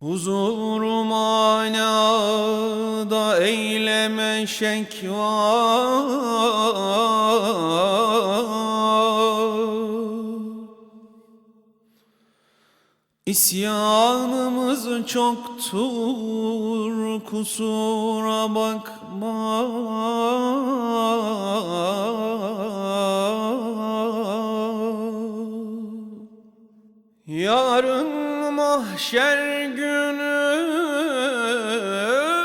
Huzur manada eyleme şekva. İsyanımız çoktur kusura bakma. Yarın mahşer günü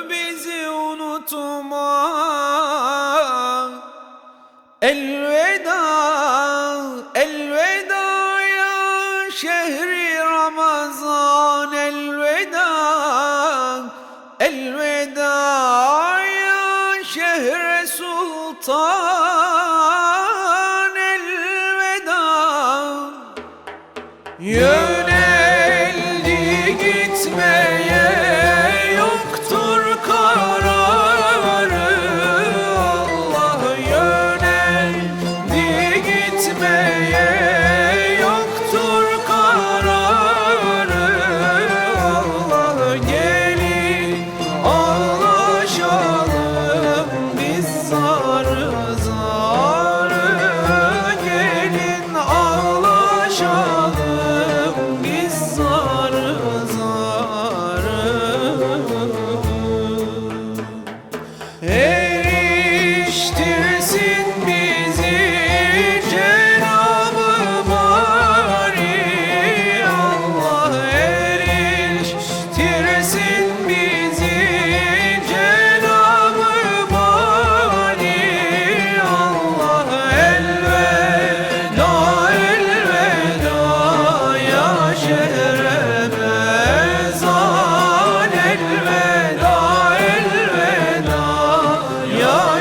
bizi unutma. Elveda, elveda ya şehri Ramazan Elveda, elveda ya şehre sultan Elveda. Ya farzım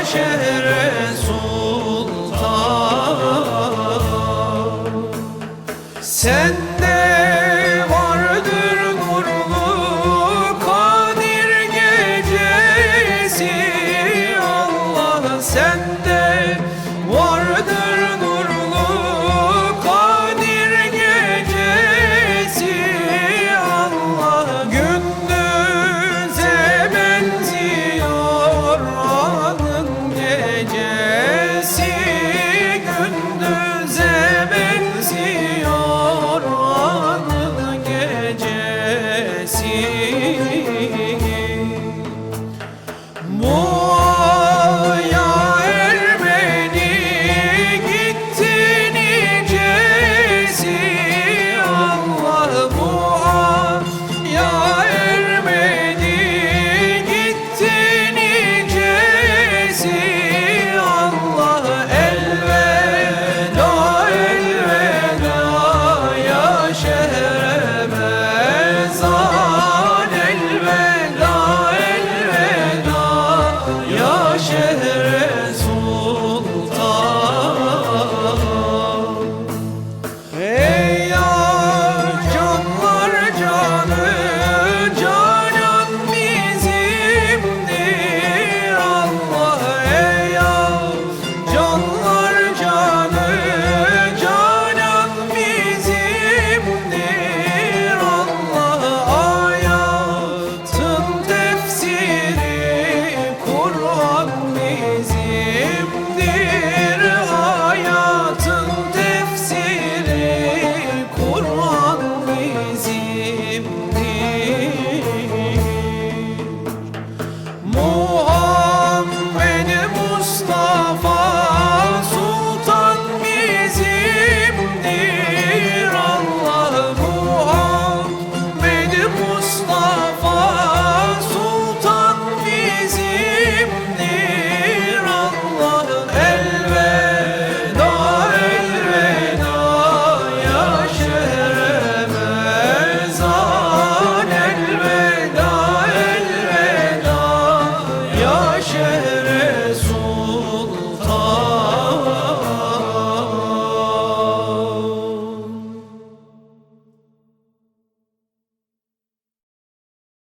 pleasure.